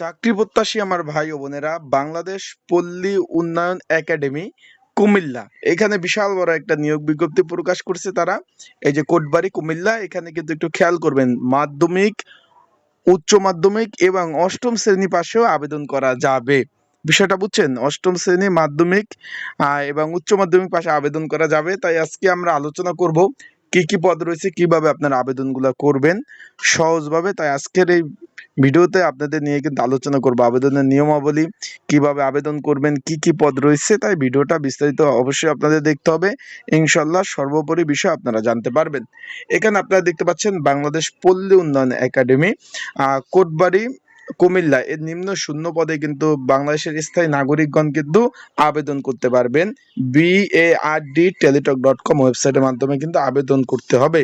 চাকরি প্রত্যাশী আমার ভাই ও বোনেরা, বাংলাদেশ পল্লী উন্নয়ন একাডেমি, কুমিল্লা। এখানে বিশাল বড় একটা নিয়োগ বিজ্ঞপ্তি প্রকাশ করছে তারা। এই যে কোটবাড়ি, কুমিল্লা, এখানে কিন্তু একটু খেয়াল করবেন, মাধ্যমিক, উচ্চ মাধ্যমিক এবং অষ্টম শ্রেণি পাশেও আবেদন করা যাবে। বিষয়টা বুঝছেন? অষ্টম শ্রেণি, মাধ্যমিক এবং উচ্চ মাধ্যমিক পাশে আবেদন করা যাবে। তাই আজকে আমরা আলোচনা করব কি কি পদ রয়েছে, কীভাবে আপনারা আবেদনগুলো করবেন সহজভাবে। তাই আজকের এই ভিডিওতে আপনাদের নিয়ে কিন্তু আলোচনা করব, আবেদনের নিয়মাবলী, কীভাবে আবেদন করবেন, কি কি পদ রয়েছে, তাই ভিডিওটা বিস্তারিত অবশ্যই আপনাদের দেখতে হবে। ইনশাল্লাহ সর্বোপরি বিষয় আপনারা জানতে পারবেন। এখানে আপনারা দেখতে পাচ্ছেন বাংলাদেশ পল্লী উন্নয়ন একাডেমি কোটবাড়ি, কুমিল্লা। এর নিম্ন শূন্য পদে কিন্তু বাংলাদেশের স্থায়ী নাগরিকগণ কিন্তু আবেদন করতে পারবেন। বিএআরডি টেলিটক ডট কম ওয়েবসাইটের মাধ্যমে কিন্তু আবেদন করতে হবে।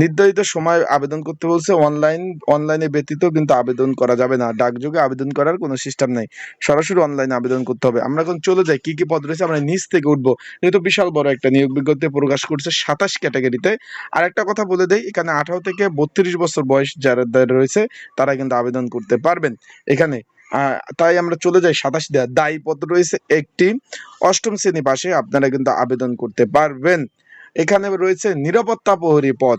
নির্ধারিত সময় আবেদন করতে বলছে অনলাইন অনলাইনে ব্যতীত কিন্তু আবেদন করা যাবে না। ডাকযোগে আবেদন করার কোনো সিস্টেম নেই। সরাসরি অনলাইনে আবেদন করতে হবে। আমরা এখন চলে যাই, কি কি পদ রয়েছে? আমরা নিচ থেকে উঠবো। যেহেতু বিশাল বড় একটা নিয়োগ বিজ্ঞপ্তি প্রকাশ করছে সাতাশ ক্যাটাগরিতে। আর একটা কথা বলে দেই, এখানে আঠারো থেকে বত্রিশ বছর বয়স যারা রয়েছে, তারা কিন্তু আবেদন করতে পারবেন এখানে। তাই আমরা চলে যাই সাতাশ দেওয়া দায়ী পদ রয়েছে একটি। অষ্টম শ্রেণি পাশে আপনারা কিন্তু আবেদন করতে পারবেন। এখানে রয়েছে নিরাপত্তা প্রহরী পদ।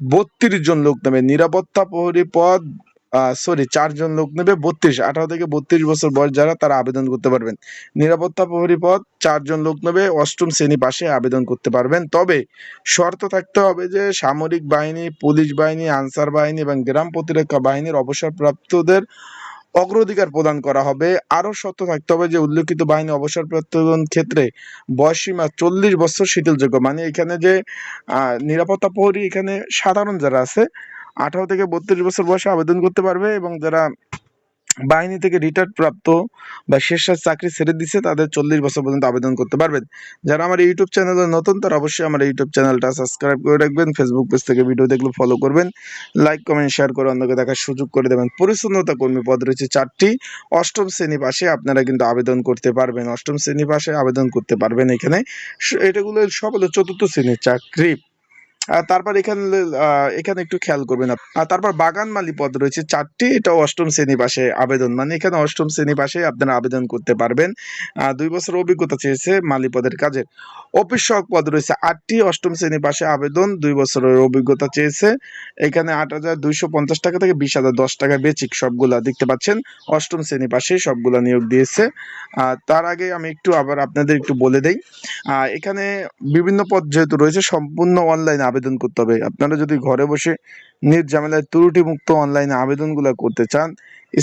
বত্রিশ জন লোক নেবে। নিরাপত্তা প্রহরী পদ সরি চারজন লোক নেবে, বত্রিশ, আঠারো থেকে বত্রিশ বছর বয়স যারা, তারা আবেদন করতে পারবেন। নিরাপত্তা প্রহরী পদ চারজন লোক নেবে, অষ্টম শ্রেণি পাশে আবেদন করতে পারবেন। তবে শর্ত থাকতে হবে যে, সামরিক বাহিনী, পুলিশ বাহিনী, আনসার বাহিনী এবং গ্রাম প্রতিরক্ষা বাহিনীর অবসরপ্রাপ্তদের অগ্রাধিকার প্রদান করা হবে। আরও সত্য থাকতে হবে যে, উল্লেখিত বাহিনী অবসর অবসরপ্রাপ্ত ক্ষেত্রে বয়সীমা চল্লিশ বছর শিথিলযোগ্য। মানে এখানে যে নিরাপত্তা প্রহরী এখানে সাধারণ যারা আছে, আঠারো থেকে বত্রিশ বছর বয়সে আবেদন করতে পারবে এবং যারা বাহিনী থেকে রিটায়ার্ড প্রাপ্ত বা শেষের চাকরি ছেড়ে দিছে, তাদের চল্লিশ বছর পর্যন্ত আবেদন করতে পারবেন। যারা আমার ইউটিউব চ্যানেলে নতুন, তারা অবশ্যই আমার ইউটিউব চ্যানেলটা সাবস্ক্রাইব করে রাখবেন ফেসবুক পেজ থেকে ভিডিও দেখলে ফলো করবেন লাইক কমেন্ট শেয়ার করে অন্যকে দেখার সুযোগ করে দেবেন। পরিচ্ছন্নতা কর্মী পদ রয়েছে চারটি। অষ্টম শ্রেণি পাশে আপনারা কিন্তু আবেদন করতে পারবেন। অষ্টম শ্রেণি পাশে আবেদন করতে পারবেন এখানে। এটাগুলো সব হলো চতুর্থ শ্রেণির চাকরি। আর তারপর এখানে এখানে একটু খেয়াল করবেন আর তারপর বাগান মালি পদ রয়েছে চারটি। এটা অষ্টম শ্রেণি পাশে আবেদন। মানে এখানে অষ্টম শ্রেণি পাশে আপনারা আবেদন করতে পারবেন। দুই বছর অভিজ্ঞতা চেয়েছে মালি পদের কাজের। অফিস সহক পদ রয়েছে আটটি। অষ্টম শ্রেণি পাশে আবেদন। দুই বছরের অভিজ্ঞতা চেয়েছে। এখানে আট হাজার দুইশো পঞ্চাশ টাকা থেকে বিশ হাজার দশ টাকা বেচিক সবগুলা দেখতে পাচ্ছেন। অষ্টম শ্রেণি পাশে সবগুলা নিয়োগ দিয়েছে। তার আগে আমি একটু আবার আপনাদের একটু বলে দেই। এখানে বিভিন্ন পদ যেহেতু রয়েছে, সম্পূর্ণ অনলাইনে আবেদন করতে হবে। আপনারা যদি ঘরে বসে নির্ঝামেলায় ত্রুটি মুক্ত অনলাইনে আবেদনগুলো করতে চান,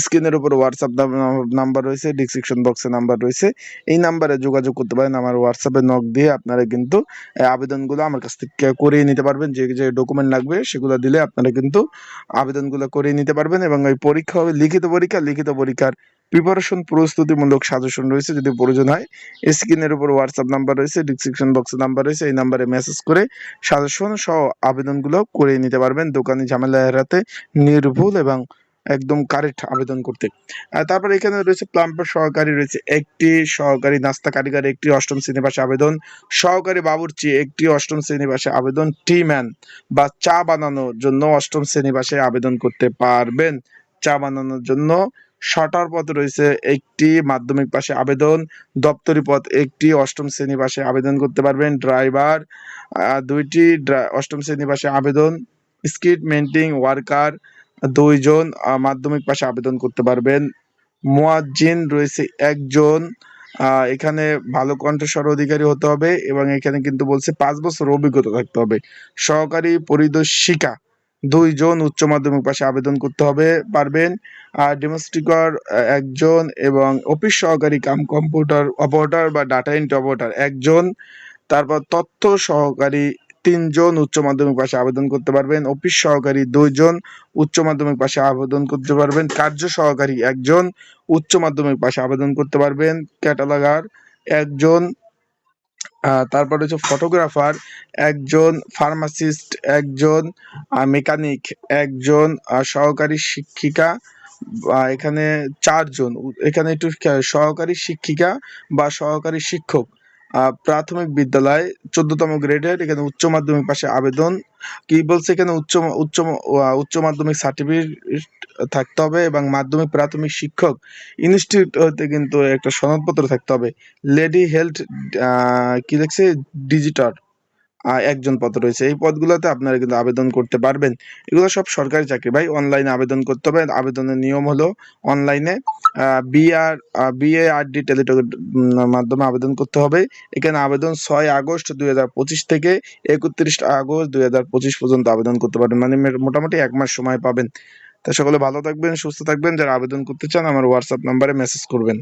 স্ক্রিনের উপর হোয়াটসঅ্যাপ নাম্বার রয়েছে ডিসক্রিপশন বক্সে নাম্বার রয়েছে। এই নাম্বারে যোগাযোগ করতে পারেন, আমার হোয়াটসঅ্যাপে নক দিয়ে আপনারা কিন্তু আবেদনগুলো আমার কাছ থেকে করিয়ে নিতে পারবেন। যে যে ডকুমেন্ট লাগবে সেগুলো দিলে আপনারা কিন্তু আবেদনগুলো করিয়ে নিতে পারবেন এবং ওই পরীক্ষা হবে, লিখিত পরীক্ষা, লিখিত পরীক্ষার প্রিপারেশন প্রস্তুতিমূলক সাজেশন রয়েছে, যদি প্রয়োজন হয় স্ক্রিনের উপর হোয়াটসঅ্যাপ নাম্বার রয়েছে ডিসক্রিপশন বক্সে নাম্বার রয়েছে, এই নাম্বারে মেসেজ করে সাজেশন সহ আবেদনগুলো করে নিতে পারবেন। দোকানি ঝামেলা এড়াতে নির্ভুল এবং একদম কারেক্ট আবেদন করতে। তারপর এখানে রয়েছে প্লাম্বার সহকারী রয়েছে, একটি সহকারী নাস্তা কারিগর, একটি অষ্টম শ্রেণি আবেদন। সহকারী বাবুর্চি, একটি অষ্টম শ্রেণি আবেদন। টি ম্যান বা চা বানানোর জন্য অষ্টম শ্রেণি আবেদন করতে পারবেন। চা বানানোর জন্য শটার পদ রয়েছে একটি মাধ্যমিক পাশে আবেদন, দপ্তরি পদ একটি অষ্টম শ্রেণি পাশে আবেদন করতে পারবেন, ড্রাইভার দুইটি অষ্টম শ্রেণি পাশে আবেদন, স্কিট মেন্টিং ওয়ার্কার, দুইজন মাধ্যমিক পাশে আবেদন করতে পারবেন। মুয়াজ্জিন রয়েছে একজন এখানে ভালো কণ্ঠস্বর অধিকারী হতে হবে এবং এখানে কিন্তু বলছে পাঁচ বছর অভিজ্ঞতা থাকতে হবে। সহকারী পরিদর্শিকা দুইজন উচ্চ মাধ্যমিক পাশে আবেদন করতে হবে, পারবেন। আর ডেমোস্টিকর একজন এবং অফিস সহকারী কাম কম্পিউটার অপারেটর বা ডাটা এন্ট্রি অপারেটর একজন। তারপর তথ্য সহকারী তিনজন উচ্চ মাধ্যমিক পাশে আবেদন করতে পারবেন। অফিস সহকারী দুইজন উচ্চ মাধ্যমিক পাশে আবেদন করতে পারবেন। কার্য সহকারী একজন উচ্চ মাধ্যমিক পাশে আবেদন করতে পারবেন। ক্যাটালগার একজন তারপর হচ্ছে ফটোগ্রাফার একজন ফার্মাসিস্ট একজন মেকানিক একজন সহকারী শিক্ষিকা এখানে চারজন এখানে একটু সহকারী শিক্ষিকা বা সহকারী শিক্ষক। প্রাথমিক বিদ্যালয়, চোদ্দতম গ্রেডের এখানে উচ্চ মাধ্যমিক পাশে আবেদন কি বলছে এখানে উচ্চ উচ্চ উচ্চ মাধ্যমিক সার্টিফিকেট থাকতে হবে এবং মাধ্যমিক প্রাথমিক শিক্ষক ইনস্টিটিউট হতে কিন্তু একটা সনদপত্র থাকতে হবে। লেডি হেলথ কি লিখছে? ডিজিটাল একজন পদ রয়েছে। এই পদগুলোতে আপনারা কিন্তু আবেদন করতে পারবেন। এগুলো সব সরকারি চাকরি ভাই। অনলাইনে আবেদন করতে হবে। আবেদনের নিয়ম হলো অনলাইনে বিআর বিএআরডি টেলিটক মাধ্যমে আবেদন করতে হবে। এখানে আবেদন ছয় আগস্ট দুই হাজার পঁচিশ থেকে একত্রিশ আগস্ট দুই হাজার পঁচিশ পর্যন্ত আবেদন করতে পারবেন। মানে মোটামুটি এক মাস সময় পাবেন। তা সকলে ভালো থাকবেন, সুস্থ থাকবেন। যারা আবেদন করতে চান আমার হোয়াটসঅ্যাপ নাম্বারে মেসেজ করবেন।